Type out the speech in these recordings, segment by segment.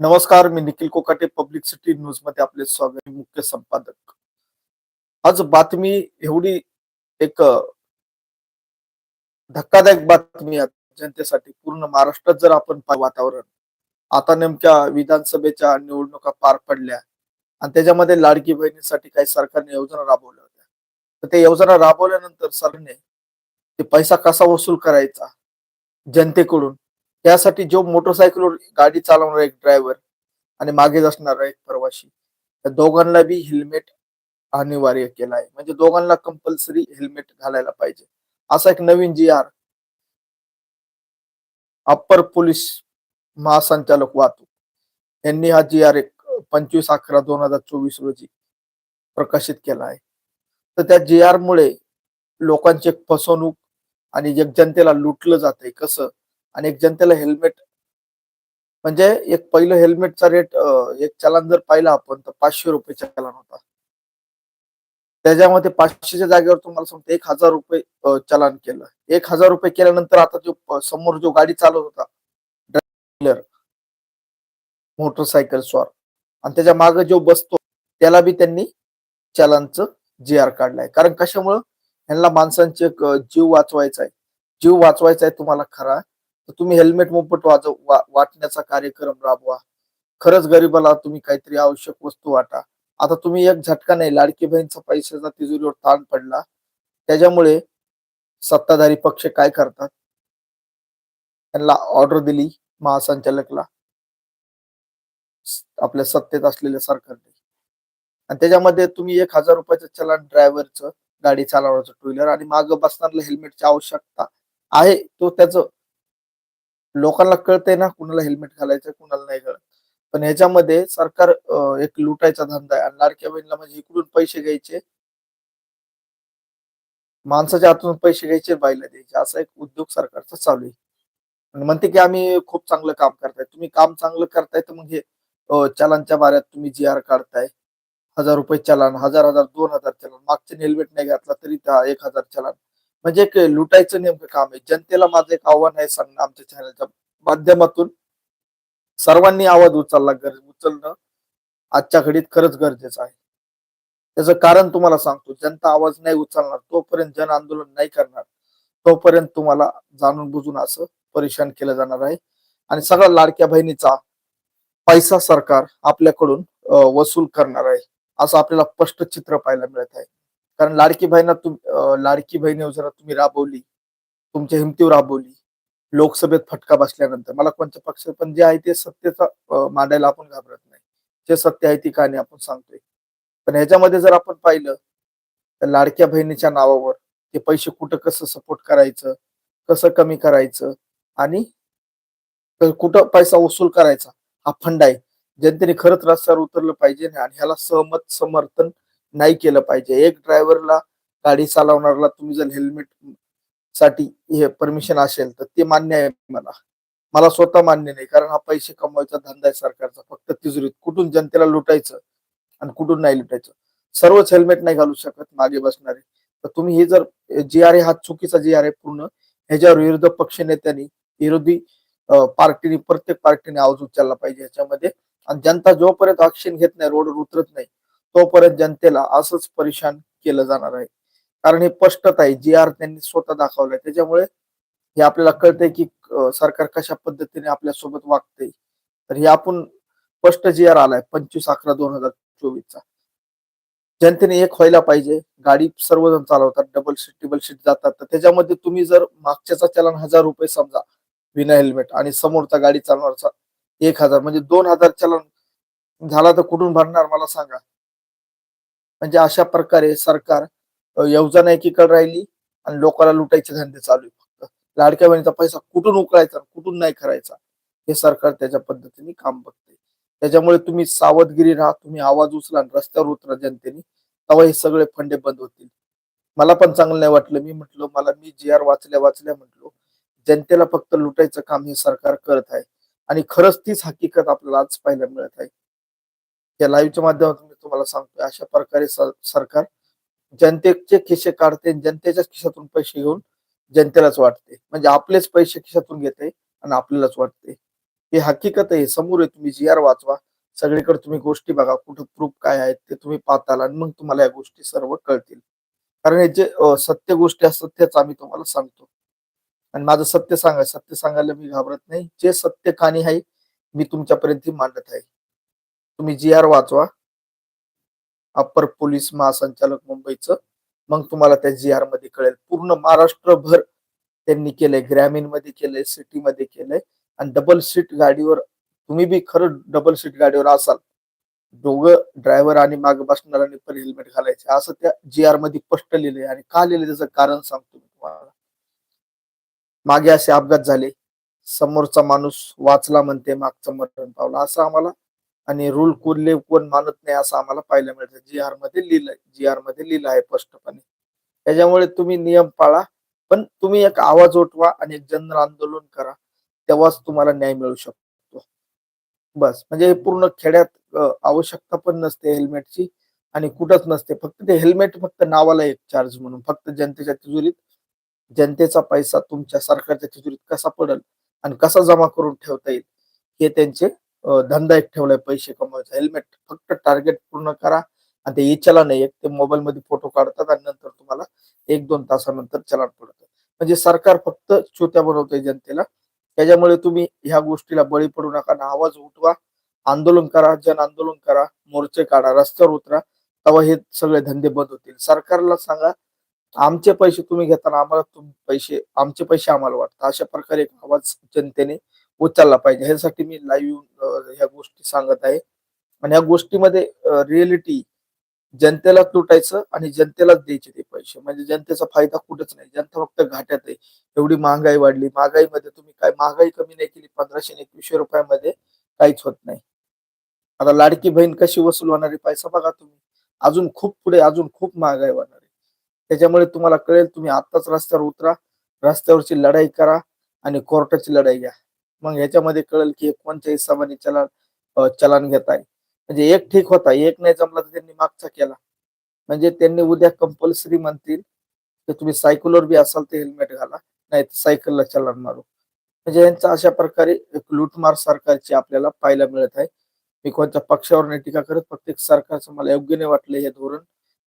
नमस्कार मी Nikhil Kokate public city न्यूजमध्ये आपले स्वागत मुख्य संपादक. आज बातमी एवढी एक धक्कादायक बातमी जनतेसाठी पूर्ण महाराष्ट्रात जर आपण वातावरण आता नेमक्या विधानसभेच्या निवडणुका पार पडल्या आणि त्याच्यामध्ये लाडकी बहिणीसाठी काही सरकारने योजना राबवल्या होत्या. तर त्या योजना राबवल्यानंतर सरकारने ते पैसा कसा वसूल करायचा जनतेकडून त्यासाठी जो मोटरसायकलवर गाडी चालवणारा एक ड्रायव्हर आणि मागे असणारा एक प्रवाशी त्या दोघांना बी हेल्मेट अनिवार्य केला आहे. म्हणजे दोघांना कंपल्सरी हेल्मेट घालायला पाहिजे. असा एक नवीन जी आर अप्पर पोलीस महासंचालक वाहतूक. यांनी हा जी आर एक पंचवीस अकरा दोन हजार चोवीस रोजी प्रकाशित केला आहे. तर त्या जी आर मुळे लोकांची एक फसवणूक आणि जग जनतेला लुटलं जातंय. कसं? आणि एक जनतेला हेल्मेट म्हणजे एक पहिलं हेल्मेटचा रेट एक चलान जर पाहिला आपण तर पाचशे रुपये चलान होता. त्याच्यामध्ये पाचशेच्या जागेवर तुम्हाला सांगतो एक हजार रुपये चलान केलं. एक हजार रुपये केल्यानंतर आता जो समोर जो गाडी चालवत होता ड्रायव्हर मोटरसायकल स्वार आणि त्याच्यामागे जो बसतो त्याला बी त्यांनी चलानचं जी आर काढलाय. कारण कशामुळं? यांना माणसांचे एक जीव वाचवायचा आहे. जीव वाचवायचा आहे तुम्हाला खरा तर तुम्ही हेल्मेट मोफत वाजव वाटण्याचा कार्यक्रम राबवा. खरंच गरीबाला तुम्ही काहीतरी आवश्यक वस्तू वाटा. आता तुम्ही एक झटका नाही लाडकी बहीणचा पैशाचा तिजोरीवर ताण पडला त्याच्यामुळे सत्ताधारी पक्ष काय करतात? त्यांना ऑर्डर दिली महासंचालकला. आपल्या सत्तेत असलेल्या सरकारने. आणि त्याच्यामध्ये तुम्ही एक हजार रुपयाचं चलान ड्रायव्हरचं गाडी चालवण्याचं टू व्हीलर आणि मागं बसणाऱ्याला हेल्मेटची आवश्यकता आहे. तो त्याचं लोकांना कळतंय ना कुणाला हेल्मेट घालायचं कुणाला नाही कळत पण याच्यामध्ये सरकार एक लुटायचा धंदा आहे. आणि लाडक्या बहिणीला म्हणजे इकडून पैसे घ्यायचे माणसाच्या हातून पैसे घ्यायचे बाईला द्यायचे. असा एक उद्योग सरकारचा चालू आहे. आणि म्हणते की आम्ही खूप चांगलं काम करताय. तुम्ही काम चांगलं करताय तर मग हे चलानच्या बाऱ्यात तुम्ही जी आर काढताय. हजार रुपये चलान हजार हजार दोन हजार चलान. मागचे हेल्मेट नाही घातला तरी त्या एक हजार चलान. म्हणजे लुटायचं नेमकं काम आहे. जनतेला माझं एक आव्हान आहे सांगणं आमच्या चॅनलच्या माध्यमातून. सर्वांनी आवाज उचलला गरज उचलणं आजच्या घडीत खरंच गरजेचं आहे. त्याचं कारण तुम्हाला सांगतो जनता आवाज नाही उचलणार तोपर्यंत जन आंदोलन नाही करणार. तोपर्यंत तुम्हाला जाणून बुजून असं परेशान केलं जाणार आहे. आणि सगळ्या लाडक्या बहिणीचा पैसा सरकार आपल्याकडून वसूल करणार आहे. असं आपल्याला स्पष्ट चित्र पाहायला मिळत आहे. कारण लाडकी बहिणा तुम लाडकी बहीण योजना तुम्ही राबवली तुमच्या हिमतीवर राबवली लोकसभेत फटका बसल्यानंतर. मला कोणत्या पक्ष पण जे आहे ते सत्तेचा मांडायला आपण घाबरत नाही. जे सत्य आहे ती कहाणी आपण सांगतोय. पण ह्याच्यामध्ये जर आपण पाहिलं तर लाडक्या बहिणीच्या नावावर ते पैसे कुठं कसं सपोर्ट करायचं कसं कमी करायचं आणि कुठं पैसा वसूल करायचा हा फंड आहे. जनतेने खरंच रस्त्यावर उतरलं पाहिजे आणि ह्याला सहमत समर्थन नाही केलं पाहिजे. एक ड्रायव्हरला गाडी चालवणाऱ्याला तुम्ही जर हेल्मेटसाठी हे परमिशन असेल तर ते मान्य आहे मला. मला स्वतः मान्य नाही कारण हा पैसे कमवायचा धंदा आहे सरकारचा. फक्त तिजोरीत कुठून जनतेला लुटायचं आणि कुठून नाही लुटायचं? सर्वच हेल्मेट नाही घालू शकत मागे बसणारे. तर तुम्ही हे जर जी आर हा चुकीचा जी आर ए पूर्ण. ह्याच्यावर विरोधी पक्ष नेत्यांनी विरोधी पार्टीने प्रत्येक पार्टीने आवाज उचलला पाहिजे ह्याच्यामध्ये. आणि जनता जोपर्यंत ऍक्शन घेत नाही रोडवर उतरत नाही तोपर्यंत जनतेला असंच परेशान केलं जाणार आहे. कारण हे स्पष्टत आहे. जी आर त्यांनी स्वतः दाखवलंय. त्याच्यामुळे हे आपल्याला कळतंय की सरकार कशा पद्धतीने आपल्यासोबत वागते तर हे आपण स्पष्ट जी आर आलाय पंचवीस अकरा दोन हजार चोवीसचा. जनतेने एक व्हायला पाहिजे. गाडी सर्वजण चालवतात. डबल सीट ट्रिबल सीट जातात. तर त्याच्यामध्ये तुम्ही जर मागच्याचा चलन हजार रुपये समजा विना हेल्मेट आणि समोरचा गाडी चालवणारचा एक हजार म्हणजे दोन हजार चलन झाला तर कुठून भरणार? मला सांगा. म्हणजे अशा प्रकारे सरकार योजना एकीकडे राहिली आणि लोकांना लुटायचे धंदे चालू फक्त. लाडक्या बहिणीचा पैसा कुठून उकळायचा कुठून नाही करायचा हे सरकार त्याच्या पद्धतीने काम बघते. त्याच्यामुळे तुम्ही सावधगिरी राहा तुम्ही आवाज उचला आणि रस्त्यावर उतरा जनतेने तेव्हा हे सगळे फंडे बंद होतील. मला पण चांगलं नाही वाटलं. मी म्हटलो मला मी जी आर वाचल्या वाचल्या म्हटलो जनतेला फक्त लुटायचं काम हे सरकार करत आहे. आणि खरंच तीच हकीकत आपल्याला आज पाहायला मिळत आहे. या लाईव्हच्या माध्यमातून तुम्हाला सांगतोय अशा प्रकारे सरकार जनतेचे खिसे काढते जनतेच्या जनतेच्याच खिशातून पैसे घेऊन जनतेलाच वाटते. म्हणजे आपलेच पैसे खिशातून घेते आणि आपल्यालाच वाटते. हे हकीकत आहे समोर आहे तुम्ही जी आर वाचवा सगळीकडे तुम्ही गोष्टी बघा कुठं प्रूफ काय आहेत ते तुम्ही पाहताल आणि मग तुम्हाला या गोष्टी सर्व कळतील. कारण हे जे सत्य गोष्टी असतात त्याच आम्ही तुम्हाला सांगतो. आणि माझं सत्य सांगा सत्य सांगायला मी घाबरत नाही. जे सत्य कहाणी आहे मी तुमच्यापर्यंत मांडत आहे. तुम्ही जी आर वाचवा अप्पर पोलीस महासंचालक मुंबईचं. मग तुम्हाला त्या जी आरमध्ये कळेल. पूर्ण महाराष्ट्रभर त्यांनी केलंय. ग्रामीणमध्ये केलंय सिटी मध्ये केलंय. आणि डबल सीट गाडीवर तुम्ही बी खरं डबल सीट गाडीवर असाल. दोघं ड्रायव्हर आणि माग बसणाऱ्यांनी पण हेल्मेट घालायचे. असं त्या जी आरमध्ये स्पष्ट लिहिलंय. आणि का लिहिलंय त्याचं कारण सांगतो मी तुम्हाला. मागे असे अपघात झाले. समोरचा माणूस वाचला म्हणते मागचं मरण पावला. असं आम्हाला आणि रूल कुरले कोण मानत नाही असं आम्हाला पाहायला मिळतं. जी आरमध्ये लिहिलंय. जी आरमध्ये लिहिलं आहे स्पष्टपणे. त्याच्यामुळे तुम्ही नियम पाळा पण तुम्ही एक आवाज उठवा आणि एक जन आंदोलन करा. तेव्हाच तुम्हाला न्याय मिळू शकतो. बस. म्हणजे हे पूर्ण खेड्यात आवश्यकता पण नसते हेल्मेटची आणि कुठंच नसते. फक्त ते हेल्मेट फक्त नावाला एक चार्ज म्हणून. फक्त जनतेच्या तिजोरीत जनतेचा पैसा तुमच्या सरकारच्या तिजोरीत कसा पडेल आणि कसा जमा करून ठेवता येईल हे त्यांचे धंदा एक ठेवलाय पैसे कमवायचा. हेल्मेट फक्त टार्गेट पूर्ण करा आणि ते इच्छाला नाही. एक ते मोबाईल मध्ये फोटो काढतात आणि नंतर तुम्हाला एक दोन तासानंतर चलान पडतं. म्हणजे सरकार फक्त चोत्या बनवतंय जनतेला. त्याच्यामुळे तुम्ही ह्या गोष्टीला बळी पडू नका ना आवाज उठवा. आंदोलन करा जन आंदोलन करा. मोर्चे काढा रस्त्यावर उतरा. तेव्हा हे सगळे धंदे बंद होतील. सरकारला सांगा आमचे पैसे तुम्ही घेताना आम्हाला तुम पैसे आमचे पैसे आम्हाला वाटतात. अशा प्रकारे एक आवाज जनतेने उचलला पाहिजे. ह्यासाठी मी लाईव्ह ह्या गोष्टी सांगत आहे. आणि ह्या गोष्टीमध्ये रिअलिटी जनतेला लुटायचं आणि जनतेलाच द्यायचे ते पैसे. म्हणजे जनतेचा फायदा कुठंच नाही. जनता फक्त घाट्यात आहे. एवढी महागाई वाढली. महागाईमध्ये तुम्ही काय महागाई कमी नाही केली. पंधराशे एकवीसशे रुपयामध्ये काहीच होत नाही. आता लाडकी बहीण कशी वसूल होणारी पैसा बघा तुम्ही. अजून खूप पुढे अजून खूप महागाई होणार आहे. त्याच्यामुळे तुम्हाला कळेल तुम्ही आत्ताच रस्त्यावर उतरा. रस्त्यावरची लढाई करा आणि कोर्टाची लढाई घ्या. मग याच्यामध्ये कळेल की हे कोणत्या चलन चलन चलान घेत आहे. म्हणजे एक ठीक होता एक नाही जमला तर त्यांनी मागचा केला. म्हणजे त्यांनी उद्या कंपल्सरी म्हणतील की तुम्ही सायकलवर बी असाल तर हेल्मेट घाला नाही तर सायकलला चलान मारू. म्हणजे यांचा अशा प्रकारे एक लूटमार सरकारची आपल्याला पाहायला मिळत आहे. मी कोणत्या पक्षावर नाही टीका करत फक्त एक सरकारचं मला योग्य नाही वाटलं हे धोरण.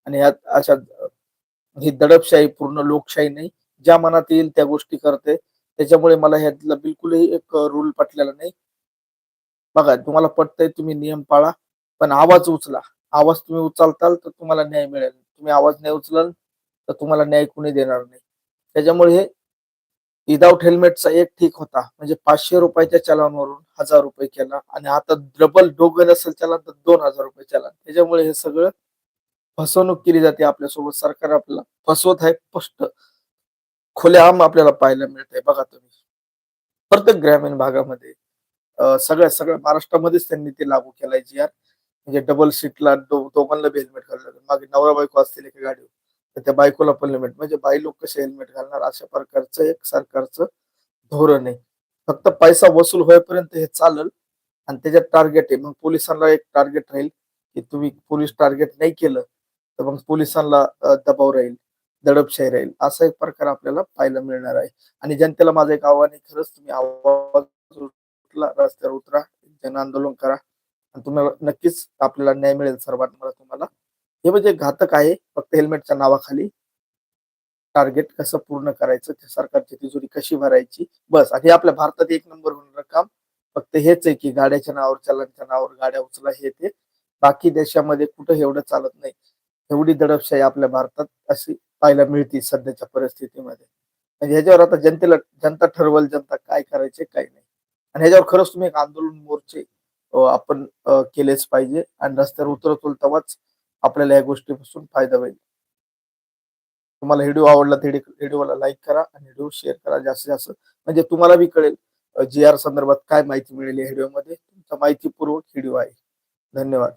आणि ह्यात अशा ही दडपशाही पूर्ण लोकशाही नाही. ज्या मनात येईल त्या गोष्टी करते. त्याच्यामुळे मला ह्यातला बिलकुलही एक रूल पटलेला नाही. बघा तुम्हाला पटतंय तुम्ही नियम पाळा पण आवाज उचला. आवाज तुम्ही उचलताल तर तुम्हाला न्याय मिळेल. तुम्ही आवाज नाही उचलाल तर तुम्हाला न्याय कुणी देणार नाही. त्याच्यामुळे हे विदाऊट हेल्मेटचा एक ठीक होता. म्हणजे पाचशे रुपयाच्या चलानवरून हजार रुपये केला आणि आता डबल डोगन असेल चलान तर दोन हजार रुपये चलान त्याच्यामुळे हे सगळं फसवणूक केली जाते आपल्यासोबत. सरकार आपल्याला फसवत आहे स्पष्ट. खुलेआम आपल्याला पाहायला मिळत आहे बघा तुम्ही. प्रत्येक ग्रामीण भागामध्ये सगळ्या सगळ्या महाराष्ट्रामध्येच त्यांनी ते लागू केलंय जी आर म्हणजे डबल सीटला दो दोघांना बी हेल्मेट घाललं लागेल. मागे नवरा बायको असतील एका गाडीवर. तर त्या बायकोला पण हेल्मेट म्हणजे बाई लोक कसे हेल्मेट घालणार? अशा प्रकारचं एक सरकारचं धोरण आहे. फक्त पैसा वसूल होईपर्यंत हे चालल. आणि त्याच्यात टार्गेट आहे. मग पोलिसांना एक टार्गेट राहील की तुम्ही पोलीस टार्गेट नाही केलं तर मग पोलिसांना दबाव राहील. दडपशाही राहील. असा एक प्रकार आपल्याला पाहायला मिळणार आहे. आणि जनतेला माझं एक आव्हान आहे खरंच तुम्ही आवाज उठला रस्त्यावर उतरा जन आंदोलन करा. आणि तुम्हाला नक्कीच आपल्याला न्याय मिळेल सर्वांना तुम्हाला. हे म्हणजे घातक आहे फक्त हेल्मेटच्या नावाखाली. टार्गेट कसं पूर्ण करायचं सरकारची तिजोरी कशी भरायची? बस आणि आपल्या भारतात एक नंबर होणार काम फक्त हेच आहे की गाड्याच्या नावावर चलनच्या नावावर गाड्या उचला हे ते. बाकी देशामध्ये कुठं एवढं चालत नाही. एवढी दडपशाही आपल्या भारतात अशी पाहायला मिळते सध्याच्या परिस्थितीमध्ये. म्हणजे ह्याच्यावर आता जनतेला जनता ठरवल जनता काय करायचे काय नाही. आणि ह्याच्यावर खरंच तुम्ही एक आंदोलन मोर्चे आपण केलेच पाहिजे. आणि रस्त्यावर उतरत होईल तेव्हाच आपल्याला या गोष्टीपासून फायदा होईल. तुम्हाला व्हिडिओ आवडला तर व्हिडिओला लाईक करा आणि व्हिडिओ शेअर करा जास्तीत जास्त. म्हणजे तुम्हाला बी कळेल जी आर संदर्भात काय माहिती मिळेल या व्हिडिओमध्ये. तुमचा माहितीपूर्वक व्हिडिओ आहे. धन्यवाद.